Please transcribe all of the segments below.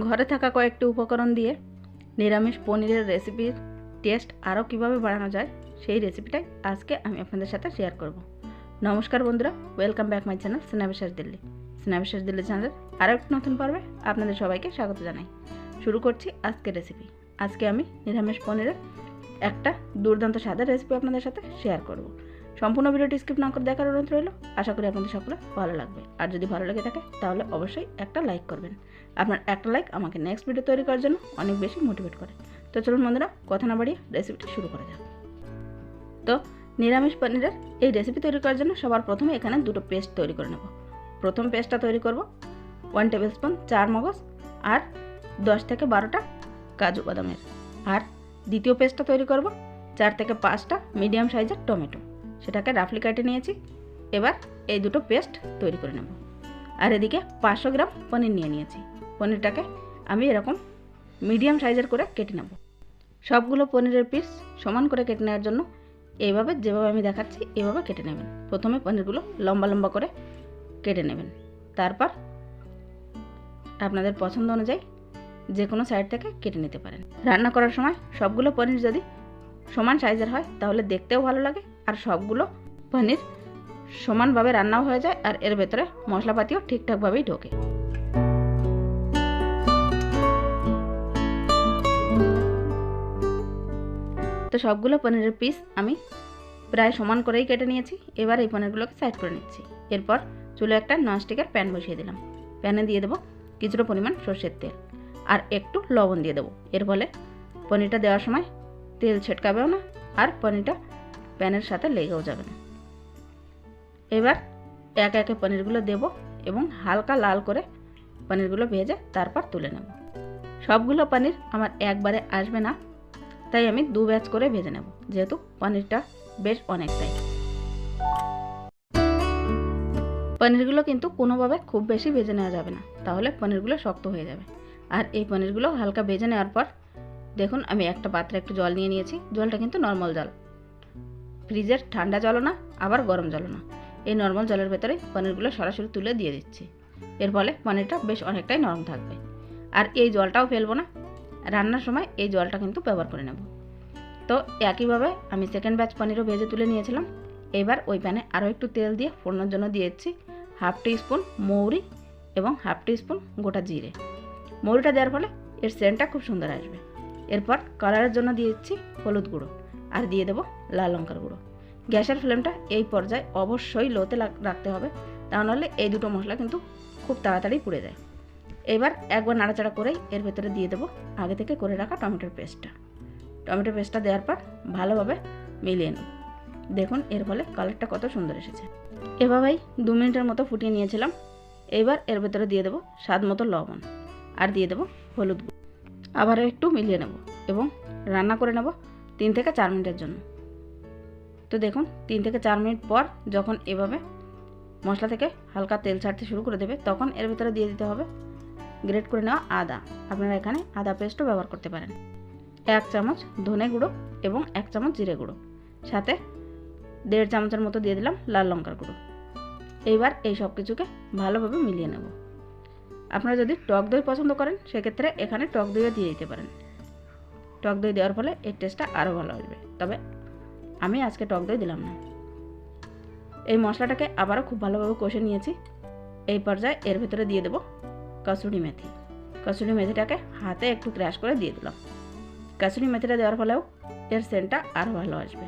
ঘরে থাকা কয়েকটি উপকরণ দিয়ে নিরামিষ পনিরের রেসিপির টেস্ট আরও কীভাবে বাড়ানো যায়, সেই রেসিপিটাই আজকে আমি আপনাদের সাথে শেয়ার করব। নমস্কার বন্ধুরা welcome back my channel Sneha Biswas Delhi Sneha Biswas Delhi চ্যানেলের আরও একটি নতুন পর্বে আপনাদের সবাইকে স্বাগত জানাই। শুরু করছি আজকের রেসিপি আজকে আমি নিরামিষ পনিরের একটা দুর্দান্ত স্বাদের রেসিপি আপনাদের সাথে শেয়ার করব। সম্পূর্ণ ভিডিওটি স্কিপ না করে দেখার অনুরোধ রইল। আশা করি আপনাদের সকলে ভালো লাগবে। আর যদি ভালো লেগে থাকে, তাহলে অবশ্যই একটা লাইক করবেন। আপনার একটা লাইক আমাকে নেক্সট ভিডিও তৈরি করার জন্য অনেক বেশি মোটিভেট করে। তো চলুন বন্ধুরা, কথা না বাড়িয়ে রেসিপিটি শুরু করা যাক। তো নিরামিষ পনিরের এই রেসিপি তৈরি করার জন্য সবার প্রথমে এখানে দুটো পেস্ট তৈরি করে নেব। প্রথম পেস্টটা তৈরি করব ওয়ান টেবিল স্পুন চার মগজ আর দশ থেকে বারোটা কাজু বাদামের। আর দ্বিতীয় পেস্টটা তৈরি করব চার থেকে পাঁচটা মিডিয়াম সাইজের টমেটো। সেটাকে রাফলি কেটে নিয়েছি। এবার এই দুটো পেস্ট তৈরি করে নেব। আর এদিকে পাঁচশো গ্রাম পনির নিয়ে নিয়েছি। পনিরটাকে আমি এরকম মিডিয়াম সাইজের করে কেটে নেব। সবগুলো পনিরের পিস সমান করে কেটে নেওয়ার জন্য এইভাবে যেভাবে আমি দেখাচ্ছি, এভাবে কেটে নেবেন। প্রথমে পনিরগুলো লম্বা লম্বা করে কেটে নেবেন। তারপর আপনাদের পছন্দ অনুযায়ী যে কোনো সাইড থেকে কেটে নিতে পারেন। রান্না করার সময় সবগুলো পনির যদি সমান সাইজের হয়, তাহলে দেখতেও ভালো লাগে আর সবগুলো পনির সমানভাবে রান্নাও হয়ে যায় আর এর ভেতরে মশলাপাতিও ঠিকঠাকভাবেই ঢোকে। তো সবগুলো পনিরের পিস আমি প্রায় সমান করেই কেটে নিয়েছি। এবার এই পনিরগুলোকে সাইড করে নিচ্ছি। এরপর চুলে একটা ননস্টিকের প্যান বসিয়ে দিলাম। প্যানে দিয়ে দেবো কিছুটা পরিমাণ সর্ষের তেল আর একটু লবণ দিয়ে দেবো। এর ফলে পনিরটা দেওয়ার সময় তেল ছেটকাবেও না আর পনিরটা প্যানের সাথে লেগেও যাবে না। এবার এক একে পনিরগুলো দেব এবং হালকা লাল করে পনিরগুলো ভেজে তারপর তুলে নেব। সবগুলো পনির আমার একবারে আসবে না, তাই আমি দু ব্যাচ করে ভেজে নেব, যেহেতু পনিরটা বেশ অনেকটাই। পনিরগুলো কিন্তু কোনোভাবে খুব বেশি ভেজে নেওয়া যাবে না, তাহলে পনিরগুলো শক্ত হয়ে যাবে। আর এই পনিরগুলো হালকা ভেজে নেওয়ার পর দেখুন, আমি একটা পাত্রে একটু জল নিয়ে নিয়েছি, জলটা কিন্তু নর্মাল জল। ফ্রিজের ঠান্ডা জলও না, আবার গরম জলও না। এই নর্মাল জলের ভেতরে পনিরগুলো সরাসরি তুলে দিয়ে দিচ্ছি। এর ফলে পনিরটা বেশ অনেকটাই নরম থাকবে। আর এই জলটাও ফেলব না। রান্নার সময় এই জলটা কিন্তু ব্যবহার করে নেব। তো একইভাবে আমি সেকেন্ড ব্যাচ পনিরও ভেজে তুলে নিয়েছিলাম। এবার ওই প্যানে আরও একটু তেল দিয়ে ফোড়নোর জন্য দিয়েছি হাফ টি স্পুন মৌরি এবং হাফ টি স্পুন গোটা জিরে। মৌরিটা দেওয়ার ফলে এর সেন্টটা খুব সুন্দর আসবে। এরপর কালারের জন্য দিয়েছি হলুদ গুঁড়ো। আর দিয়ে দেবো লাল লঙ্কার গুঁড়ো। গ্যাসের ফ্লেমটা এই পর্যায়ে অবশ্যই লোতে রাখতে হবে, তা নাহলে এই দুটো মশলা কিন্তু খুব তাড়াতাড়ি পুড়ে যায়। এবার একবার নাড়াচাড়া করেই এর ভেতরে দিয়ে দেবো আগে থেকে করে রাখা টমেটোর পেস্টটা। টমেটো পেস্টটা দেওয়ার পর ভালোভাবে মিলিয়ে নেব দেখুন এর ফলে কালারটা কত সুন্দর এসেছে। এভাবেই দু মিনিটের মতো ফুটিয়ে নিয়েছিলাম। এবার এর ভেতরে দিয়ে দেবো স্বাদ মতো লবণ আর দিয়ে দেবো হলুদ গুঁড়ো। আবারও একটু মিলিয়ে নেব এবং রান্না করে নেব তিন থেকে চার মিনিটের জন্য। তো দেখুন, তিন থেকে চার মিনিট পর যখন এভাবে মশলা থেকে হালকা তেল ছাড়তে শুরু করে দেবে, তখন এর ভেতরে দিয়ে দিতে হবে গ্রেট করে নেওয়া আদা। আপনারা এখানে আদা পেস্টও ব্যবহার করতে পারেন। এক চামচ ধনে গুঁড়ো এবং এক চামচ জিরে গুঁড়ো। সাথে দেড় চামচের মতো দিয়ে দিলাম লাল লঙ্কার গুঁড়ো। এইবার এই সব কিছুকে ভালোভাবে মিলিয়ে নেব। আপনারা যদি টক দই পছন্দ করেন, সেক্ষেত্রে এখানে টক দইও দিয়ে দিতে পারেন। টক দই দেওয়ার ফলে এর টেস্টটা আরও ভালো আসবে। তবে আমি আজকে টক দই দিলাম না। এই মশলাটাকে আবারও খুব ভালোভাবে কষে নিয়েছি। এই পর্যায়ে এর ভেতরে দিয়ে দেবো কসুরি মেথি। কসুরি মেথিটাকে হাতে একটু ক্র্যাশ করে দিয়ে দিলাম। কাসুরি মেথিটা দেওয়ার ফলেও এর সেন্টটা আরও ভালো আসবে।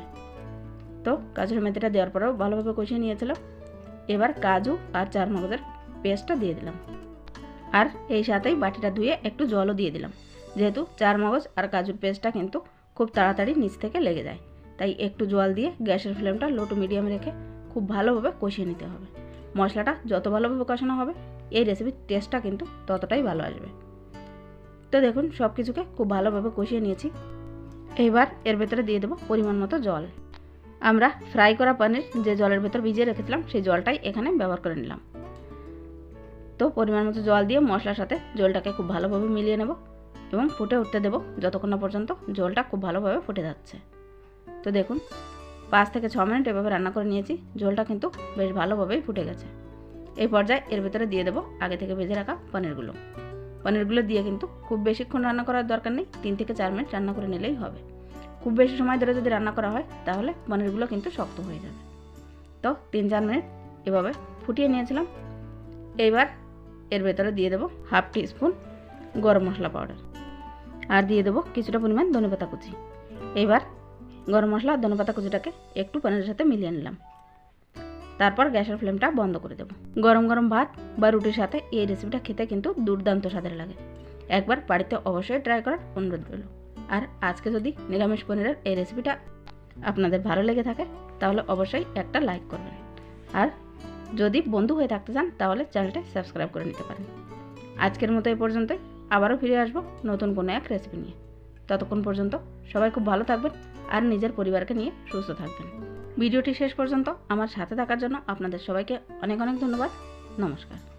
তো কাসুরি মেথিটা দেওয়ার পরেও ভালোভাবে কষিয়ে নিয়েছিলাম এবার কাজু আর চার মগজের পেস্টটা দিয়ে দিলাম। আর এই সাথেই বাটিটা ধুয়ে একটু জলও দিয়ে দিলাম। যেহেতু চার মগজ আর কাজুর পেস্টটা কিন্তু খুব তাড়াতাড়ি নিচ থেকে লেগে যায়। তাই একটু জল দিয়ে গ্যাসের ফ্লেমটা লো টু মিডিয়াম রেখে খুব ভালোভাবে কষিয়ে নিতে হবে। মশলাটা যত ভালোভাবে কষানো হবে, এই রেসিপির টেস্টটা কিন্তু ততটাই ভালো আসবে। তো দেখুন সব কিছুকে খুব ভালোভাবে কষিয়ে নিয়েছি। এবার এর ভেতরে দিয়ে দেবো পরিমাণ মতো জল। আমরা ফ্রাই করা পানির যে জলের ভেতর ভিজিয়ে রেখেছিলাম, সেই জলটাই এখানে ব্যবহার করে নিলাম। তো পরিমাণ মতো জল দিয়ে মশলার সাথে জলটাকে খুব ভালোভাবে মিলিয়ে নেব। এবং ফুটে উঠতে দেবো যতক্ষণ না পর্যন্ত জলটা খুব ভালোভাবে ফুটে যাচ্ছে। তো দেখুন, পাঁচ থেকে ছ মিনিট এভাবে রান্না করে নিয়েছি ঝোলটা কিন্তু বেশ ভালোভাবেই ফুটে গেছে। এই পর্যায়ে এর ভেতরে দিয়ে দেবো আগে থেকে ভেজে রাখা পনিরগুলো। পনিরগুলো দিয়ে কিন্তু খুব বেশিক্ষণ রান্না করার দরকার নেই, তিন থেকে চার মিনিট রান্না করে নিলেই হবে। খুব বেশি সময় ধরে যদি রান্না করা হয়, তাহলে পনিরগুলো কিন্তু শক্ত হয়ে যাবে। তো তিন চার মিনিট এভাবে ফুটিয়ে নিয়েছিলাম। এইবার এর ভেতরে দিয়ে দেবো হাফ টি স্পুন গরম মশলা পাউডার। আর দিয়ে দেবো কিছুটা পরিমাণ ধনেপাতা কুচি। এবার গরম মশলা আর ধনেপাতা কুচিটাকে একটু পনিরের সাথে মিলিয়ে নিলাম। তারপর গ্যাসের ফ্লেমটা বন্ধ করে দেবো। গরম গরম ভাত বা রুটির সাথে এই রেসিপিটা খেতে কিন্তু দুর্দান্ত স্বাদের লাগে। একবার বাড়িতে অবশ্যই ট্রাই করার অনুরোধ রইল। আর আজকে যদি নিরামিষ পনিরের এই রেসিপিটা আপনাদের ভালো লেগে থাকে, তাহলে অবশ্যই একটা লাইক করবেন। আর যদি বন্ধু হয়ে থাকতে চান, তাহলে চ্যানেলটা সাবস্ক্রাইব করে নিতে পারেন। আজকের মতো এই পর্যন্তই। আবারও ফিরে আসব নতুন কোনো এক রেসিপি নিয়ে। ততক্ষণ পর্যন্ত সবাই খুব ভালো থাকবেন আর নিজের পরিবারকে নিয়ে সুস্থ থাকবেন। ভিডিওটি শেষ পর্যন্ত আমার সাথে থাকার জন্য আপনাদের সবাইকে অনেক অনেক ধন্যবাদ। নমস্কার।